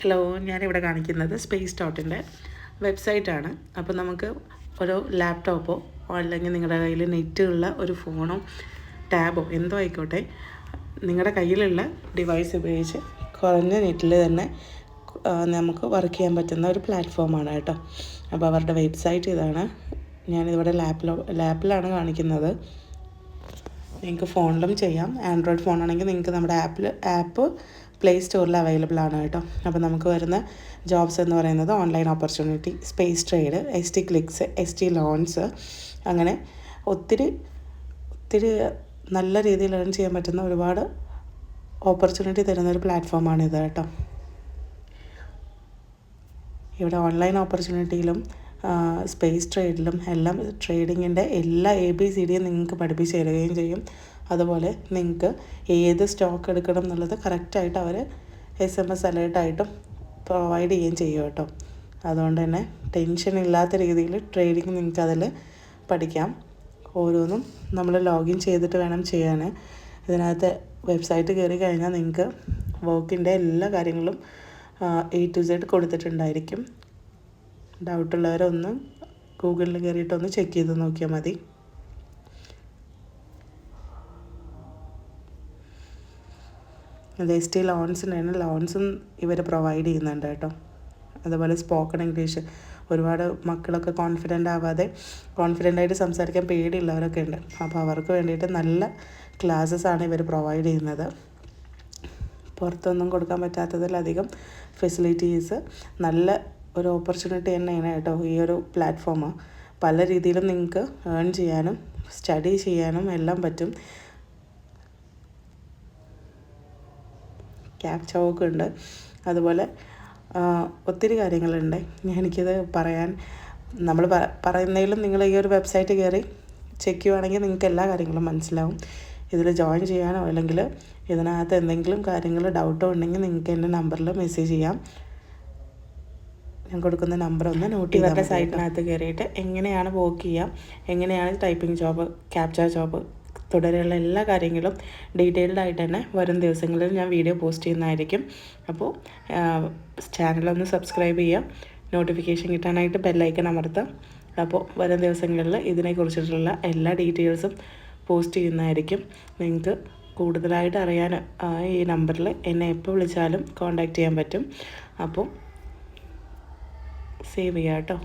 Hello ഞാനിവിടെ കാണിക്കുന്നത് space ഡോട്ടിന്റെ വെബ്സൈറ്റാണ് അപ്പോൾ നമുക്ക് ഒരു ലാപ്ടോപ്പോ അല്ലെങ്കിൽ നിങ്ങളുടെ കയ്യിൽ നെറ്റുള്ള ഒരു ഫോണോ ടാബോ എന്തോ ആയിക്കോട്ടെ. നിങ്ങളുടെ കയ്യിലുള്ള ഡിവൈസ് ഉപയോഗിച്ച് കുറഞ്ഞ നെറ്റിൽ തന്നെ നമുക്ക് വർക്ക് ചെയ്യാൻ പറ്റുന്ന ഒരു പ്ലാറ്റ്ഫോമാണ് കേട്ടോ. അപ്പോൾ അവരുടെ വെബ്സൈറ്റ് ഇതാണ്. ഞാനിവിടെ ലാപ്പിലോ ലാപ്പിലാണ് കാണിക്കുന്നത്. നിങ്ങൾക്ക് ഫോണിലും ചെയ്യാം. ആൻഡ്രോയിഡ് ഫോണാണെങ്കിൽ നിങ്ങൾക്ക് നമ്മുടെ ആപ്പിൽ ആപ്പ് പ്ലേ സ്റ്റോറിൽ അവൈലബിൾ ആണ് കേട്ടോ. അപ്പോൾ നമുക്ക് വരുന്ന ജോബ്സ് എന്ന് പറയുന്നത് online opportunity space trade S T clicks S T loans അങ്ങനെ ഒത്തിരി ഒത്തിരി നല്ല രീതിയിൽ ഏൺ ചെയ്യാൻ പറ്റുന്ന ഒരുപാട് ഓപ്പർച്യൂണിറ്റി തരുന്ന ഒരു പ്ലാറ്റ്ഫോമാണ് ഇത് കേട്ടോ. ഇവിടെ ഓൺലൈൻ ഓപ്പർച്യൂണിറ്റിയിലും സ്പേസ് ട്രേഡിലും എല്ലാം ട്രേഡിങ്ങിന്റെ എല്ലാ എ ബി സി ഡിയും നിങ്ങൾക്ക് പഠിപ്പിച്ച് തരികയും ചെയ്യും. അതുപോലെ നിങ്ങൾക്ക് ഏത് സ്റ്റോക്ക് എടുക്കണം എന്നുള്ളത് കറക്റ്റായിട്ട് അവർ എസ് എം എസ് അലേർട്ടായിട്ടും പ്രൊവൈഡ് ചെയ്യുകയും ചെയ്യും കേട്ടോ. അതുകൊണ്ട് തന്നെ ടെൻഷൻ ഇല്ലാത്ത രീതിയിൽ ട്രേഡിങ് നിങ്ങൾക്ക് അതിൽ പഠിക്കാം. ഓരോന്നും നമ്മൾ ലോഗിൻ ചെയ്തിട്ട് വേണം ചെയ്യാൻ ഇതിനകത്ത് വെബ്സൈറ്റ് കയറി കഴിഞ്ഞാൽ നിങ്ങൾക്ക് വർക്കിന്റെ എല്ലാ കാര്യങ്ങളും എ ടു സെഡ് കൊടുത്തിട്ടുണ്ടായിരിക്കും. ഡൗട്ടുള്ളവരൊന്ന് ഗൂഗിളിൽ കയറിയിട്ടൊന്ന് ചെക്ക് ചെയ്ത് നോക്കിയാൽ മതി. എസ് ടി ലോൺസിനാണ് ലോൺസും ഇവർ പ്രൊവൈഡ് ചെയ്യുന്നുണ്ട് കേട്ടോ. അതുപോലെ സ്പോക്കൺ ഇംഗ്ലീഷ് ഒരുപാട് മക്കളൊക്കെ കോൺഫിഡന്റ് ആവാതെ കോൺഫിഡന്റ് ആയിട്ട് സംസാരിക്കാൻ പേടിയുള്ളവരൊക്കെ ഉണ്ട്. അപ്പോൾ അവർക്ക് വേണ്ടിയിട്ട് നല്ല ക്ലാസ്സസ് ആണ് ഇവർ പ്രൊവൈഡ് ചെയ്യുന്നത്. പുറത്തൊന്നും കൊടുക്കാൻ പറ്റാത്തതിലധികം ഫെസിലിറ്റീസ് നല്ല ഒരു ഓപ്പർച്യൂണിറ്റി തന്നെയാണ് കേട്ടോ ഈ ഒരു പ്ലാറ്റ്ഫോം പല രീതിയിലും നിങ്ങൾക്ക് ഏൺ ചെയ്യാനും സ്റ്റഡി ചെയ്യാനും എല്ലാം പറ്റും. ക്യാപ്ച ഒക്കെ ഉണ്ട്. അതുപോലെ ഒത്തിരി കാര്യങ്ങളുണ്ട്. എനിക്കത് പറയാൻ നമ്മൾ പറയുന്നതിലും നിങ്ങൾ ഈ ഒരു വെബ്സൈറ്റ് കയറി ചെക്ക് ചെയ്യുവാണെങ്കിൽ നിങ്ങൾക്ക് എല്ലാ കാര്യങ്ങളും മനസ്സിലാവും. ഇതിൽ ജോയിൻ ചെയ്യാനോ അല്ലെങ്കിൽ ഇതിനകത്ത് എന്തെങ്കിലും കാര്യങ്ങൾ ഡൗട്ടോ ഉണ്ടെങ്കിൽ നിങ്ങൾക്ക് എന്റെ നമ്പറിൽ മെസ്സേജ് ചെയ്യാം. ഞാൻ കൊടുക്കുന്ന നമ്പർ ഒന്ന് നോട്ട് ഇവരുടെ സൈറ്റിനകത്ത് കയറിയിട്ട് എങ്ങനെയാണ് വർക്ക് ചെയ്യാം എങ്ങനെയാണ് ടൈപ്പിംഗ് ജോബ് ക്യാപ്ചർ ജോബ് തുടരെയുള്ള എല്ലാ കാര്യങ്ങളും ഡീറ്റെയിൽഡ് ആയിട്ട് തന്നെ വരും ദിവസങ്ങളിൽ ഞാൻ വീഡിയോ പോസ്റ്റ് ചെയ്യുന്നതായിരിക്കും. അപ്പോൾ ചാനലൊന്ന് സബ്സ്ക്രൈബ് ചെയ്യാം. നോട്ടിഫിക്കേഷൻ കിട്ടാനായിട്ട് ബെല്ലൈക്കൺ അമർത്താം. അപ്പോൾ വരും ദിവസങ്ങളിൽ ഇതിനെക്കുറിച്ചിട്ടുള്ള എല്ലാ ഡീറ്റെയിൽസും പോസ്റ്റ് ചെയ്യുന്നതായിരിക്കും. നിങ്ങൾക്ക് കൂടുതലായിട്ട് അറിയാൻ ഈ നമ്പറിൽ എന്നെ എപ്പോൾ വിളിച്ചാലും കോൺടാക്റ്റ് ചെയ്യാൻ പറ്റും. അപ്പോൾ സേവ് ചെയ്യാം കേട്ടോ.